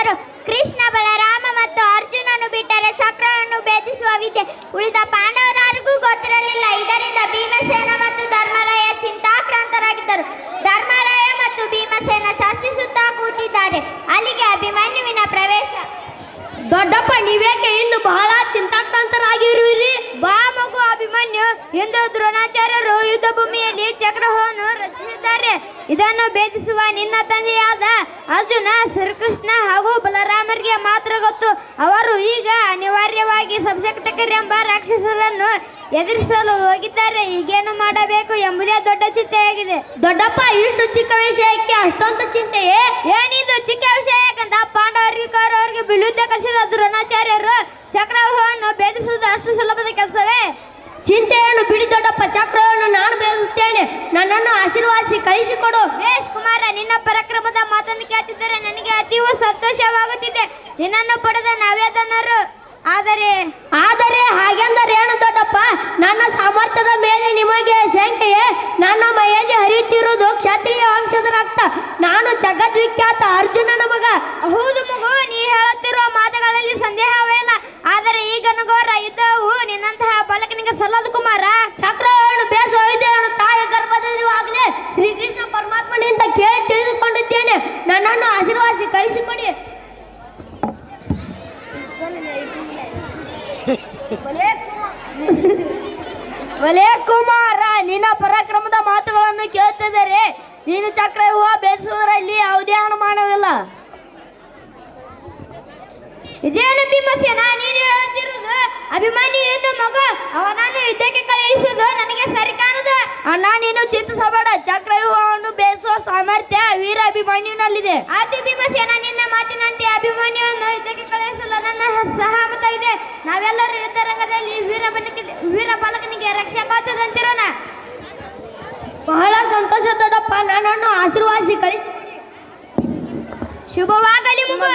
ಆಗಿದ್ದರು ಕೃಷ್ಣ ಬಲರಾಮ ಮತ್ತು ಅರ್ಜುನನು ಬಿಟ್ಟರೆ ಚಕ್ರವನ್ನು ಭೇದಿಸುವ ವಿದ್ಯೆ ಉಳಿದ ಪಾಂಡವರಾರಿಗೂ ಗೊತ್ತಿರಲಿಲ್ಲ. ಇದರಿಂದ ಭೀಮಸೇನ ಮತ್ತು ಧರ್ಮರಾಯ ಚಿಂತಾಕ್ರಾಂತರಾಗಿದ್ದರು. ಧರ್ಮರಾಯ ಮತ್ತು ಭೀಮಸೇನ ಚರ್ಚಿಸುತ್ತಾ ಕೂತಿದ್ದಾರೆ. ಅಲ್ಲಿಗೆ ಅಭಿಮನ್ಯುವಿನ ಪ್ರವೇಶ. ದೊಡ್ಡಪ್ಪ ನೀವೇಕೆ ಇಂದು ಬಹಳ ಚಿಂತಾಕ್ರಾಂತರಾಗಿರುವಿರಿ? ಅಭಿಮನ್ಯು ಎಂದು ದ್ರೋಣಾಚಾರ್ಯರು ಯುದ್ಧ ಭೂಮಿಯಲ್ಲಿ ಚಕ್ರವನ್ನು ರಚಿಸಿದ್ದಾರೆ. ಇದನ್ನು ಭೇದಿಸುವ ನಿನ್ನ ತಂದೆಯಾದ ಅರ್ಜುನ ಶ್ರೀಕೃಷ್ಣ ಹಾಗೂ ಬಲರಾಮರಿಗೆ ಮಾತ್ರ ಗೊತ್ತು. ಅವರು ಈಗ ಅನಿವಾರ್ಯವಾಗಿ ಎಂಬ ರಾಕ್ಷಸರನ್ನು ಎದುರಿಸಲು ಹೋಗಿದ್ದಾರೆ. ಈಗೇನು ಮಾಡಬೇಕು ಎಂಬುದೇ ದೊಡ್ಡ ಚಿಂತೆಯಾಗಿದೆ. ದೊಡ್ಡಪ್ಪ ಇಷ್ಟು ಚಿಕ್ಕ ವಿಷಯಕ್ಕೆ ಅಷ್ಟೊಂದು ಚಿಂತೆಯೇ? ಏನಿದು ಚಿಕ್ಕ ವಿಷಯ ಯಾಕಂತ ಪಾಂಡವರಿಗೆ ಕೌರವರಿಗೆ ಬಿಳುತ್ತೆ ಕಲಿಸಿದ ದ್ರೋಣಾಚಾರ್ಯರು ಚಕ್ರವ್ಯೂಹವನ್ನು ಭೇದಿಸುವುದು ಅಷ್ಟು ಕೆಲಸವೇ ಚಿಂತೆಯನ್ನು ಬಿಡಿ ದೊಡ್ಡಪ್ಪ ಚಕ್ರವನ್ನು ನಾನು ಬೇಸುತ್ತೇನೆ ನನ್ನನ್ನು ಆಶೀರ್ವಾದಿಸಿ ಕಳಿಸಿಕೊಡು. ಬೇಷ್ ಕುಮಾರ ನಿನ್ನ ಪರಾಕ್ರಮದ ಮಾತನ್ನು ಕೇಳ್ತಿದ್ದರೆ ನನಗೆ ಅತೀವ ಸಂತೋಷವಾಗುತ್ತಿದೆ. ನಿನ್ನನ್ನು ಪಡೆದ ನಾವೇ ಧನ್ಯರು ಆದರೆ ಆದರೆ ಹಾಗೆಂದರೆ ಏನು ದೊಡ್ಡಪ್ಪ? ನನ್ನ ಸಾಮರ್ಥ್ಯದ ಮೇಲೆ ನಿಮಗೆ ಶಂಕೆಯೇ? ನನ್ನ ಮೈಯಲ್ಲಿ ಹರಿಯುತ್ತಿರುವುದು ಕ್ಷತ್ರಿಯ ವಂಶದ ರಕ್ತ. ನಾನು ಜಗದ್ವಿಖ್ಯಾತ ಅರ್ಜುನನ ಮಗ. ಹೌದು ಮಗು ನೀ ಹೇಳುತ್ತಿರುವ ಮಾತುಗಳಲ್ಲಿ ಸಂದೇಹವೇ ಇಲ್ಲ ಆದರೆ ಈಗ ನಗೋರ ಯುದ್ಧವು ನಿನ್ನಂತಹ ಬಾಲಕನಿಗೆ ಸಲ್ಲದು ಕುಮಾರ ಚಕ್ರವನ್ನು ಬೇಸುವ ವಿದ್ಯೆಯನ್ನು ತಾಯಿಯ ಗರ್ಭದಲ್ಲಿರುವಾಗಲೇ ಶ್ರೀಕೃಷ್ಣ ಪರಮಾತ್ಮನಿಂದ ಕೇಳಿ ತಿಳಿದುಕೊಂಡಿದ್ದೇನೆ ನನ್ನನ್ನು ಆಶೀರ್ವಾದಿಸಿ ಕಳಿಸಿಕೊಡಿ ಒಲೆ ಕುಮಾರ, ನಿನ್ನ ಪರಾಕ್ರಮದ ಮಾತುಗಳನ್ನು ಕೇಳುತ್ತಿದ್ದಾರೆ ನೀನು ಚಕ್ರ ಹೂವ ಭೇದಿಸುವುದರಲ್ಲಿ ಯಾವುದೇ ಅನುಮಾನವಿಲ್ಲ. ಇದೇನು ಭೀಮಸೇನ? ನೀನು ಹೇಳುತ್ತಿರುವುದು ಅಭಿಮಾನಿ ಎಂದು ಮಗ? ಅವನನ್ನು ಸಹಮತ ಇದೆ ನಾವೆಲ್ಲರೂ ಯುದ್ಧ ರಂಗದಲ್ಲಿ ವೀರ ಬಲಕ- ವೀರ ಬಾಲಕನಿಗೆ ರಕ್ಷಾ ಕವಚದಂತಿರೋಣ ಬಹಳ ಸಂತೋಷ ದೊಡ್ಡಪ್ಪ ನನ್ನನ್ನು ಆಶೀರ್ವಾದಿಸಿ ಕಳಿಸಿ ಶುಭವಾಗಲಿ ಮಗು